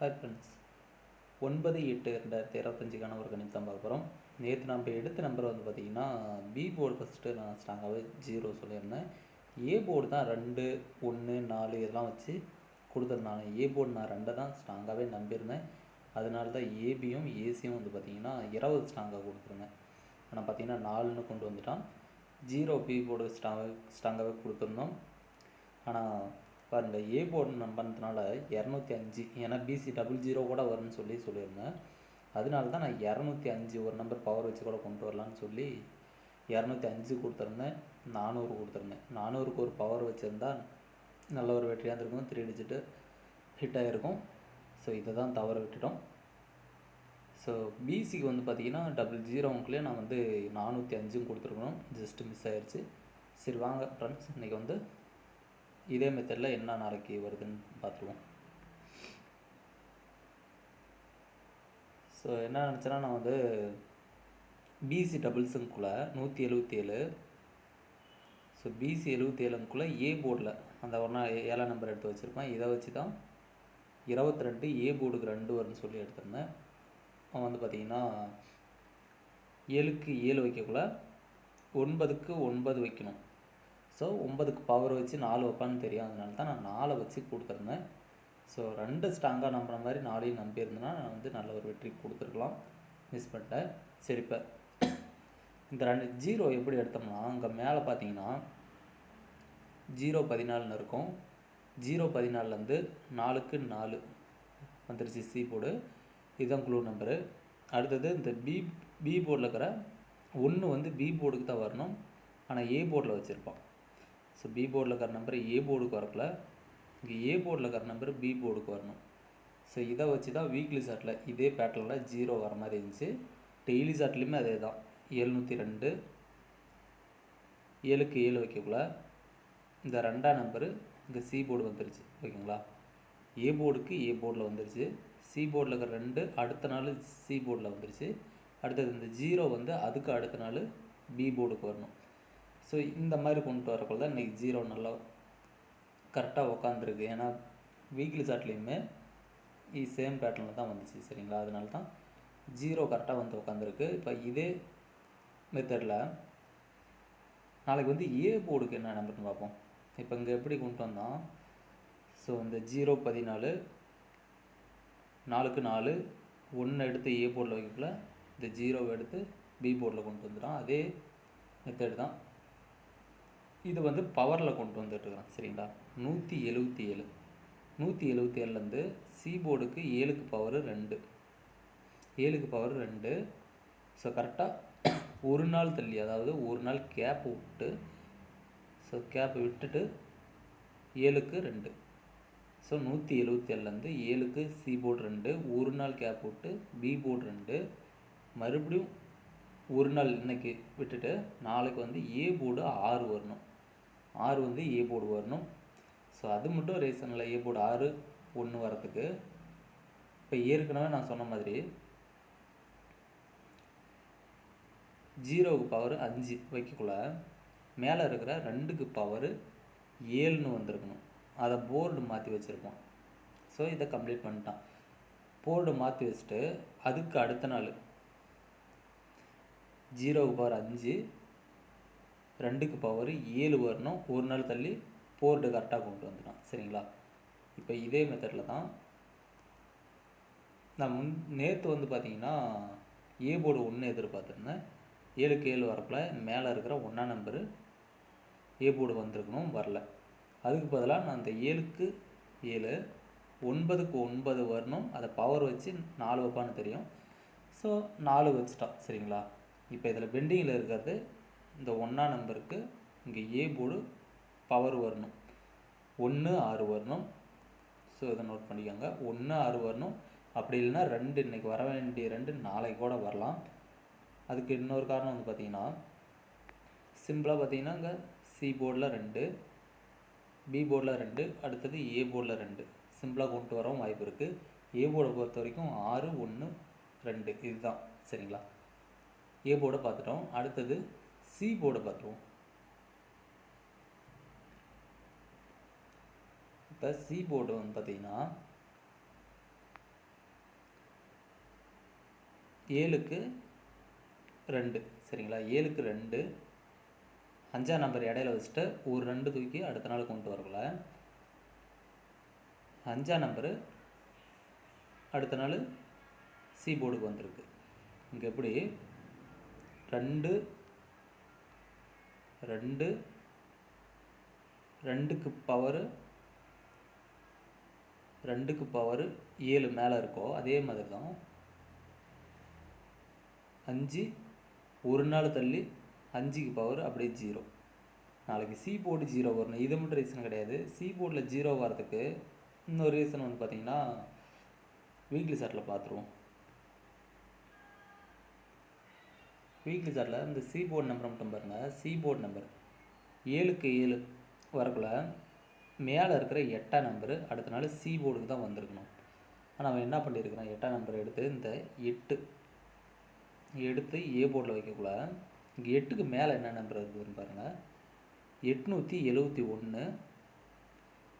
Hi friends ஒன்பது எட்டு ரெண்டாயிரத்தி இருபத்தஞ்சுக்கான ஒரு கணிதம் தான் பார்க்க போகிறோம் நேற்று நம்ம எடுத்த நம்பர் வந்து பார்த்திங்கன்னா பி போர்டு ஃபஸ்ட்டு நான் ஸ்ட்ராங்காகவே ஜீரோ சொல்லியிருந்தேன். ஏ போர்டு தான் ரெண்டு ஒன்று நாலு இதெல்லாம் வச்சு கொடுத்துருந்தாங்க ஏ போர்டு நான் ரெண்டை தான் ஸ்ட்ராங்காகவே நம்பியிருந்தேன். அதனால தான் ஏபியும் ஏசியும் வந்து பார்த்திங்கன்னா இருபது ஸ்ட்ராங்காக கொடுத்துருந்தேன். ஆனால் பார்த்தீங்கன்னா நாலுன்னு கொண்டு வந்துட்டான். ஜீரோ பி போர்டு ஸ்ட்ராங் ஸ்ட்ராங்காகவே கொடுத்துருந்தோம். ஆனால் பாருங்கள் ஏ போர்டு நம்பினதுனால இரநூத்தி அஞ்சு. ஏன்னா பிசி டபுள் ஜீரோ கூட வரும்னு சொல்லி சொல்லியிருந்தேன். அதனால தான் நான் இரநூத்தி அஞ்சு ஒரு நம்பர் பவர் வச்சு கூட கொண்டு வரலான்னு சொல்லி இரநூத்தி அஞ்சு கொடுத்துருந்தேன் நானூறு கொடுத்துருந்தேன். நானூறுக்கு ஒரு பவர் வச்சுருந்தா நல்ல ஒரு வெற்றியாக இருந்திருக்கும். த்ரீ டிஜிட்டு ஹிட் ஆகிருக்கும் ஸோ இதை தான் தவற விட்டுட்டோம். ஸோ பிசிக்கு வந்து பார்த்தீங்கன்னா டபுள் ஜீரோவுக்குள்ளே நான் வந்து நானூற்றி அஞ்சும் கொடுத்துருக்கணும். ஜஸ்ட்டு மிஸ் ஆயிடுச்சு சரி வாங்க ஃப்ரெண்ட்ஸ் இன்றைக்கி வந்து இதே மெத்தடில் என்ன நாளைக்கு வருதுன்னு பார்த்துருவோம். ஸோ என்ன நினச்சேன்னா நான் வந்து பிசி டபுள்ஸுங்குள்ளே நூற்றி எழுபத்தி ஏழு ஸோ பிசி எழுபத்தி ஏழுங்குள்ளே ஏ போர்டில் அந்த ஒன்றா ஏழாம் நம்பர் எடுத்து வச்சுருப்பேன் இதை வச்சு தான் இருபத்தி ரெண்டு ஏ போர்டுக்கு ரெண்டு வரும்னு சொல்லி எடுத்திருந்தேன். அவன் வந்து பார்த்திங்கன்னா ஏழுக்கு ஏழு வைக்கக்குள்ள ஒன்பதுக்கு ஒன்பது வைக்கணும். ஸோ ஒன்பதுக்கு பவர் வச்சு நாலு வைப்பான்னு தெரியும். அதனால தான் நான் நாலை வச்சு கொடுத்துருந்தேன். ஸோ ரெண்டு ஸ்ட்ராங்காக நம்புற மாதிரி நாளையும் நம்பியிருந்தேன்னா நான் வந்து நல்ல ஒரு வெற்றி கொடுத்துருக்கலாம். மிஸ் பண்ணிட்டேன். சரி இப்போ இந்த ரெண்டு ஜீரோ எப்படி எடுத்தோம்னா அங்கே மேலே பார்த்தீங்கன்னா ஜீரோ பதினாலுன்னு இருக்கும். ஜீரோ பதினாலுலேருந்து நாலுக்கு நாலு வந்துருச்சு சி போர்டு இதுதான் குளூ நம்பரு அடுத்தது இந்த பி பி போர்டில் இருக்கிற ஒன்று வந்து பி போர்டுக்கு தான் வரணும். ஆனால் ஏ போர்டில் வச்சுருப்பான் ஸோ பி போர்டில் இருக்கிற நம்பர் ஏ போர்டுக்கு வரக்குள்ள இங்கே ஏ போர்டில் இருக்கிற நம்பர் பி போர்டுக்கு வரணும். ஸோ இதை வச்சு தான் வீக்லி சாட்டில் இதே பேட்டர்னில் ஜீரோ வர மாதிரி இருந்துச்சு. டெய்லி சாட்லேயுமே அதே தான் எழுநூற்றி ரெண்டு ஏழுக்கு ஏழு வைக்கக்குள்ள இந்த ரெண்டாம் நம்பரு இங்கே சி போர்டு வந்துருச்சு. ஓகேங்களா? ஏ போர்டுக்கு ஏ போர்டில் வந்துருச்சு. சி போர்டில் இருக்கிற ரெண்டு அடுத்த நாள் சி போர்டில் வந்துருச்சு. அடுத்தது இந்த ஜீரோ வந்து அதுக்கு அடுத்த நாள் பி போர்டுக்கு வரணும். ஸோ இந்த மாதிரி கொண்டு வரக்குள்ள தான் இன்றைக்கி ஜீரோ நல்லா கரெக்டாக உக்காந்துருக்கு. ஏன்னா வீக்லி சாட்லேயுமே சேம் பேட்டர்னில் தான் வந்துச்சு சரிங்களா? அதனால தான் ஜீரோ கரெக்டாக வந்து உக்காந்துருக்கு. இப்போ இதே மெத்தடில் நாளைக்கு வந்து ஏ போர்டுக்கு என்ன நம்பர்னு பார்ப்போம். இப்போ இங்கே எப்படி கொண்டு வந்தோம்? ஸோ இந்த ஜீரோ பதினாலு நாலுக்கு நாலு ஒன்று எடுத்து ஏ போர்டில் வைக்கக்குள்ள இந்த ஜீரோவை எடுத்து பி போர்டில் கொண்டு வந்துடும் அதே மெத்தட் தான் இது வந்து பவரில் கொண்டு வந்துட்டுருக்குறோம் சரிங்களா? நூற்றி எழுபத்தி ஏழு. நூற்றி எழுபத்தி ஏழுலேருந்து சி போர்டுக்கு ஏழுக்கு பவர் ரெண்டு. ஏழுக்கு பவர் ரெண்டு. ஸோ கரெக்டாக ஒரு நாள் தள்ளி அதாவது ஒரு நாள் கேப் விட்டு ஸோ கேப்பை விட்டுட்டு ஏழுக்கு ரெண்டு. ஸோ நூற்றி எழுபத்தி ஏழுலேருந்து ஏழுக்கு சி போர்டு ரெண்டு ஒரு நாள் கேப் விட்டு பி போர்டு ரெண்டு. மறுபடியும் ஒரு நாள் இன்னைக்கு விட்டுட்டு நாளைக்கு வந்து ஏ போர்டு ஆறு வரணும். ஆறு வந்து ஏ போர்டு வரணும். ஸோ அது மட்டும் ரீசன் இல்லை. ஏ போர்டு ஆறு ஒன்று வரத்துக்கு இப்போ ஏற்கனவே நான் சொன்ன மாதிரி ஜீரோவுக்கு பவர் அஞ்சு வைக்கக்குள்ள மேலே இருக்கிற ரெண்டுக்கு பவர் ஏழுன்னு வந்திருக்கணும். அதை போர்டு மாற்றி வச்சுருப்போம் ஸோ இதை கம்ப்ளீட் பண்ணிட்டான். போர்டு மாற்றி வச்சுட்டு அதுக்கு அடுத்த நாள் ஜீரோவுக்கு பவர் அஞ்சு ரெண்டுக்கு பவர் ஏழு வரணும் ஒரு நாள் தள்ளி போர்டு கரெக்டாக கொண்டு வந்துட்டான் சரிங்களா? இப்போ இதே மெத்தடில் தான் நான் முன் நேற்று வந்து பார்த்தீங்கன்னா ஏ போர்டு ஒன்று எதிர்பார்த்துருந்தேன் ஏழுக்கு ஏழு வரப்பில் மேலே இருக்கிற ஒன்றா நம்பரு ஏ போர்டு வந்திருக்கணும் வரல. அதுக்கு பதிலாக நான் அந்த ஏழுக்கு ஏழு ஒன்பதுக்கு ஒன்பது வரணும் அதை பவர் வச்சு நாலு வைப்பான்னு தெரியும். ஸோ நாலு வச்சுட்டான் சரிங்களா? இப்போ இதில் பெண்டிங்கில் இருக்கிறது இந்த ஒன்றா நம்பருக்கு இங்கே ஏ போர்டு பவர் வரணும். ஒன்று ஆறு வரணும். ஸோ இதை நோட் பண்ணிக்கோங்க. ஒன்று ஆறு வரணும். அப்படி இல்லைன்னா ரெண்டு இன்றைக்கி வர வேண்டிய ரெண்டு நாளைக்கு கூட வரலாம். அதுக்கு இன்னொரு காரணம் வந்து பார்த்திங்கன்னா சிம்பிளாக பார்த்தீங்கன்னா இங்கே சி போர்டில் ரெண்டு பி போர்டில் ரெண்டு அடுத்தது ஏ போர்டில் ரெண்டு. சிம்பிளாக கொண்டு வரவும் வாய்ப்பு இருக்குது ஏ போர்டை பொறுத்த வரைக்கும் ஆறு ஒன்று ரெண்டு. இதுதான். சரிங்களா? ஏ போர்டை பார்த்துட்டோம். அடுத்தது சி போர்டை பார்த்துருவோம். இப்போ சி போர்டு வந்து பார்த்தீங்கன்னா ஏழுக்கு ரெண்டு சரிங்களா? ஏழுக்கு ரெண்டு அஞ்சாம் நம்பர் இடையில வச்சுட்டு ஒரு ரெண்டு தூக்கி அடுத்த நாள் கொண்டு வரக்குள்ள அஞ்சாம் நம்பரு அடுத்த நாள் சி போர்டுக்கு வந்திருக்கு. இங்கே எப்படி? ரெண்டு ரெண்டு ரெண்டுக்கு பவரு ரெண்டுக்கு பவர் ஏழு மேலே இருக்கோ அதே மாதிரி தான் அஞ்சு ஒரு நாள் தள்ளி அஞ்சுக்கு பவர் அப்படியே ஜீரோ நாளைக்கு சி போர்டு ஜீரோ வரணும். இது மட்டும் ரீசன் கிடையாது. சி போர்டில் ஜீரோ வரதுக்கு இன்னொரு ரீசன் வந்து பார்த்தீங்கன்னா வீக்லி சார்ட்டில் பார்த்துருவோம். வீக்லி சார்ட்டில் இந்த சி போர்டு நம்பர் மட்டும் பாருங்கள் சி போர்டு நம்பர் ஏழுக்கு ஏழு வரக்குள்ள மேலே இருக்கிற எட்டாம் நம்பரு அடுத்த நாள் சி போர்டுக்கு தான் வந்திருக்கணும். ஆனால் அவன் என்ன பண்ணியிருக்கிறான் எட்டாம் நம்பர் எடுத்து இந்த எட்டு எடுத்து ஏ போர்டில் வைக்கக்குள்ள இங்கே எட்டுக்கு மேலே என்ன நம்பர் இருக்குதுன்னு பாருங்கள் எட்நூற்றி எழுவத்தி ஒன்று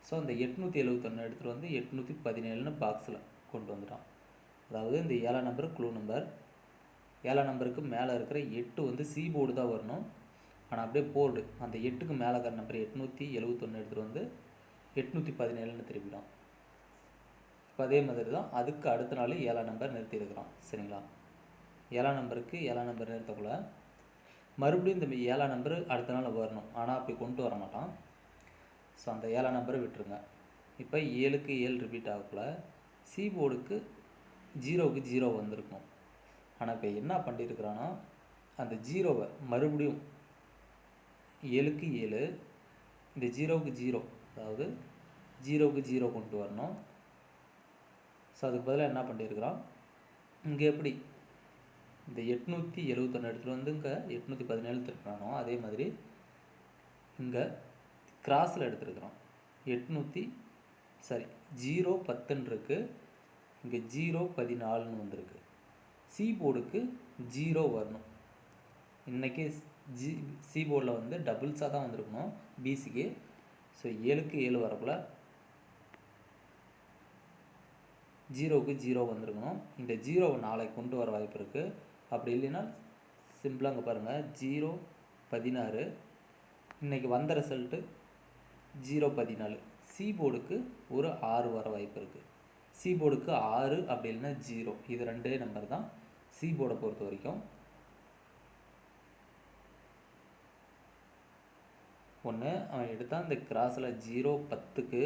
ஸோ அந்த எட்நூற்றி எழுவத்தொன்று எடுத்துகிட்டு வந்து எட்நூற்றி பதினேழுன்னு பாக்ஸில் கொண்டு வந்துட்டான். அதாவது இந்த ஏழாம் நம்பர் க்ளூ நம்பர் ஏழாம் நம்பருக்கு மேலே இருக்கிற எட்டு வந்து சி போர்டு தான் வரணும். ஆனால் அப்படியே போர்டு அந்த எட்டுக்கு மேலே இருக்கிற நம்பர் எட்நூற்றி எழுவத்தொன்று எடுத்துகிட்டு வந்து எட்நூற்றி பதினேழுன்னு திருப்பிடும். இப்போ அதே மாதிரி தான் அதுக்கு அடுத்த நாள் ஏழாம் நம்பர் நிறுத்தியிருக்கிறான் சரிங்களா? ஏழாம் நம்பருக்கு ஏழாம் நம்பர் நிறுத்தக்குள்ள மறுபடியும் இந்த ஏழாம் நம்பர் அடுத்த நாள் வரணும். ஆனால் அப்படி கொண்டு வர மாட்டான். ஸோ அந்த ஏழாம் நம்பரை விட்டுருங்க. இப்போ ஏழுக்கு ஏழு ரிப்பீட் ஆகக்குள்ள சி போர்டுக்கு ஜீரோவுக்கு ஜீரோ வந்திருக்கும். ஆனால் இப்போ என்ன பண்ணியிருக்கிறான்னா அந்த ஜீரோவை மறுபடியும் ஏழுக்கு ஏழு இந்த ஜீரோவுக்கு ஜீரோ அதாவது ஜீரோவுக்கு ஜீரோ கொண்டு வரணும். ஸோ அதுக்கு பதிலாக என்ன பண்ணியிருக்கிறான் இங்கே எப்படி? இந்த எட்நூற்றி எழுவத்தொன்று எடுத்துகிட்டு வந்து இங்கே எட்நூற்றி பதினேழு திருப்பினானோ அதே மாதிரி இங்கே கிராஸில் எடுத்துருக்குறோம் எட்நூற்றி சாரி ஜீரோ பத்துன்னு இருக்குது இங்கே ஜீரோ பதினாலுன்னு வந்திருக்கு. சி போர்டுக்கு ஜீரோ வரணும். இன்றைக்கி ஜி சி போர்டில் வந்து டபுள்ஸாக தான் வந்திருக்கணும் பிசிக்கு ஸோ ஏழுக்கு ஏழு வரக்குள்ள ஜீரோவுக்கு ஜீரோ வந்திருக்கணும். இந்த ஜீரோவை நாளைக்கு கொண்டு வர வாய்ப்பு இருக்குது அப்படி இல்லைன்னா சிம்பிளாக அங்கே பாருங்கள் ஜீரோ பதினாறு. இன்றைக்கி வந்த ரிசல்ட்டு ஜீரோ பதினாலு. சி போர்டுக்கு ஒரு ஆறு வர வாய்ப்பு இருக்குது சி போர்டுக்கு ஆறு அப்படி இல்லைன்னா ஜீரோ இது ரெண்டே நம்பர் தான். சி போர்டை பொறுத்த வரைக்கும் ஒன்று அவன் எடுத்தால் இந்த கிராஸில் ஜீரோ பத்துக்கு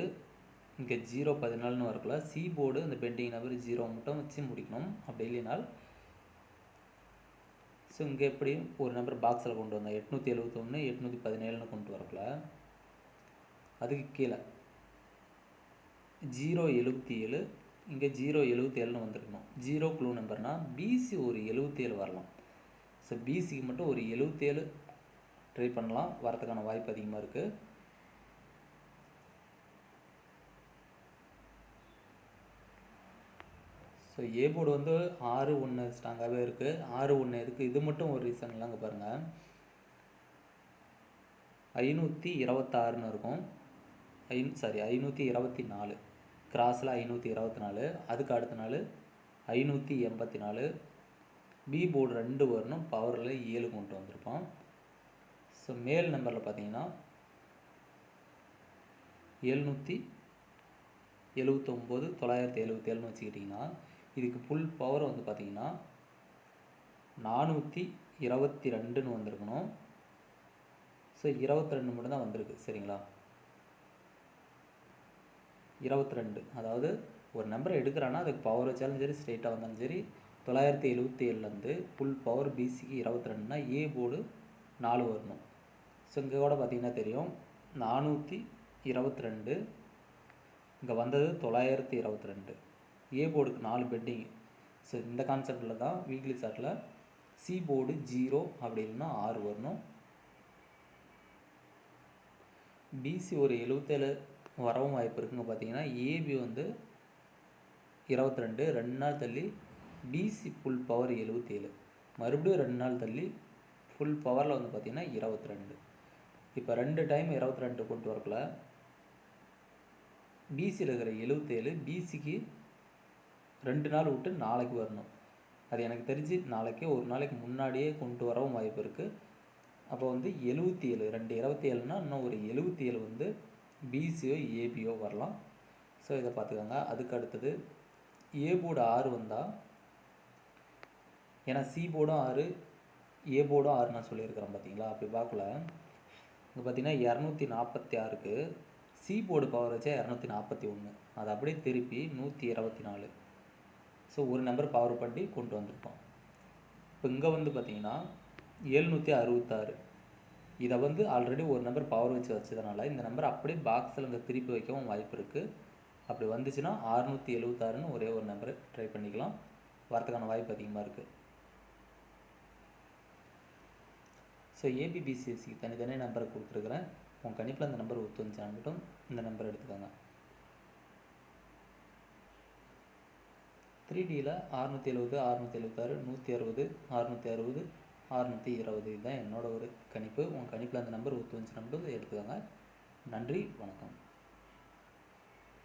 இங்கே ஜீரோ பதினாலுன்னு வரக்குள்ள சி போர்டு அந்த பெண்டிங் நம்பர் ஜீரோ மட்டும் வச்சு முடிக்கணும் அப்படி இல்லைனால் ஸோ இங்கே எப்படி ஒரு நம்பர் பாக்ஸில் கொண்டு வந்தேன் எட்நூற்றி எழுபத்தொன்று எட்நூற்றி பதினேழுன்னு கொண்டு வரக்குள்ள அதுக்கு கீழே ஜீரோ எழுபத்தி ஏழு இங்கே ஜீரோ எழுபத்தி ஏழுன்னு வந்திருக்கணும் ஜீரோ க்ளூ நம்பர்னால் பிசி ஒரு எழுபத்தி ஏழு வரலாம் ஸோ பிசிக்கு மட்டும் ஒரு எழுபத்தேழு ட்ரை பண்ணலாம். வரதுக்கான வாய்ப்பு அதிகமாக இருக்குது ஸோ ஏ போர்டு வந்து ஆறு ஒன்று ஸ்ட்ராங்காகவே இருக்குது ஆறு ஒன்று இருக்குது இது மட்டும் ஒரு ரீசன்லாம் அங்கே பாருங்கள் ஐநூற்றி இருபத்தாறுன்னு இருக்கும். ஐ சாரி ஐநூற்றி இருபத்தி நாலு கிராஸில் ஐநூற்றி இருபத்தி நாலு அதுக்கு அடுத்த நாள் ஐநூற்றி எண்பத்தி நாலு பி போர்டு ரெண்டு வரணும் பவரில் ஏழு கொண்டு வந்திருப்போம். ஸோ மேல் நம்பரில் பார்த்தீங்கன்னா எழுநூற்றி எழுவத்தொம்போது தொள்ளாயிரத்தி எழுபத்தி ஏழுன்னு வச்சுக்கிட்டிங்கன்னா இதுக்கு ஃபுல் பவர் வந்து பார்த்தீங்கன்னா நானூற்றி இருபத்தி ரெண்டுன்னு வந்திருக்கணும். ஸோ இருபத்தி ரெண்டு மட்டும்தான் வந்திருக்கு சரிங்களா? இருபத்தி ரெண்டு அதாவது ஒரு நம்பரை எடுக்கிறான்னா அதுக்கு பவர் வச்சாலும் சரி ஸ்ட்ரெயிட்டாக வந்தாலும் சரி தொள்ளாயிரத்தி எழுபத்தி ஏழுலேருந்து ஃபுல் பவர் பிசிக்கு இருபத்தி ரெண்டுனா ஏ போர்டு நாலு வரணும். ஸோ இங்கே கூட பார்த்தீங்கன்னா தெரியும் நானூற்றி இருபத்தி ரெண்டு இங்கே வந்தது தொள்ளாயிரத்தி இருபத்தி ரெண்டு ஏ போர்டுக்கு நாலு பெட்டிங் ஸோ இந்த கான்செப்டில் தான் வீக்லி சார்ட்டில் சி போர்டு ஜீரோ அப்படி இல்லைன்னா ஆறு வரணும். பிசி ஒரு எழுபத்தேழு வரவும் வாய்ப்பு இருக்குங்க பார்த்தீங்கன்னா ஏபி வந்து இருபத்தி ரெண்டு ரெண்டு நாள் தள்ளி பிசி ஃபுல் பவர் எழுபத்தேழு மறுபடியும் ரெண்டு நாள் தள்ளி ஃபுல் பவரில் வந்து பார்த்திங்கன்னா இருபத்தி ரெண்டு இப்போ ரெண்டு டைம் இருபத்தி ரெண்டு கொண்டு வரக்குள்ள பிசியில் இருக்கிற எழுபத்தேழு பிசிக்கு ரெண்டு நாள் விட்டு நாளைக்கு வரணும். அது எனக்கு தெரிஞ்சு நாளைக்கே ஒரு நாளைக்கு முன்னாடியே கொண்டு வரவும் வாய்ப்பு இருக்குது அப்போ வந்து எழுபத்தி ஏழு ரெண்டு இருபத்தி ஏழுனா இன்னும் ஒரு எழுபத்தி ஏழு வந்து பிசியோ ஏபியோ வரலாம். ஸோ இதை பார்த்துக்கோங்க. அதுக்கு அடுத்தது ஏ போர்டு ஆறு வந்தால் ஏன்னா சி போர்டும் ஆறு ஏ போர்டும் ஆறு நான் சொல்லியிருக்கிறேன் பார்த்தீங்களா? அப்படி பார்க்கல. இங்கே பார்த்தீங்கன்னா இரநூத்தி நாற்பத்தி ஆறுக்கு சி போர்டு பவர் வச்சா இரநூத்தி நாற்பத்தி ஒன்று. அதை அப்படியே திருப்பி நூற்றி இருபத்தி நாலு ஸோ ஒரு நம்பர் பவர் பண்ணி கொண்டு வந்திருக்கோம். இப்போ இங்கே வந்து பார்த்தீங்கன்னா எழுநூற்றி அறுபத்தாறு. இதை வந்து ஆல்ரெடி ஒரு நம்பர் பவர் வச்சு வச்சதுனால இந்த நம்பர் அப்படியே பாக்ஸில் அங்கே திருப்பி வைக்கவும் வாய்ப்பு இருக்குது அப்படி வந்துச்சுன்னா அறுநூற்றி எழுபத்தாறுன்னு ஒரே ஒரு நம்பர் ட்ரை பண்ணிக்கலாம். வரத்துக்கான வாய்ப்பு அதிகமாக இருக்குது ஸோ ஏபிபிசிஎஸ்சிக்கு தனித்தனி நம்பரை கொடுத்துருக்குறேன். உங்கள் கணிப்பில் அந்த நம்பர் ஒத்து வந்துச்சுன்னா மட்டும் இந்த நம்பர் எடுத்துக்கோங்க. த்ரீ டியில் அறுநூற்றி எழுபது அறுநூற்றி எழுபத்தாறு நூற்றி அறுபது அறுநூற்றி அறுபது அறுநூற்றி இருபது இதுதான் என்னோட ஒரு கணிப்பு. உங்கள் கணிப்பில் அந்த நம்பர் ஒத்து வந்துச்சுன்னா மட்டும் எடுத்துக்கோங்க. நன்றி வணக்கம்.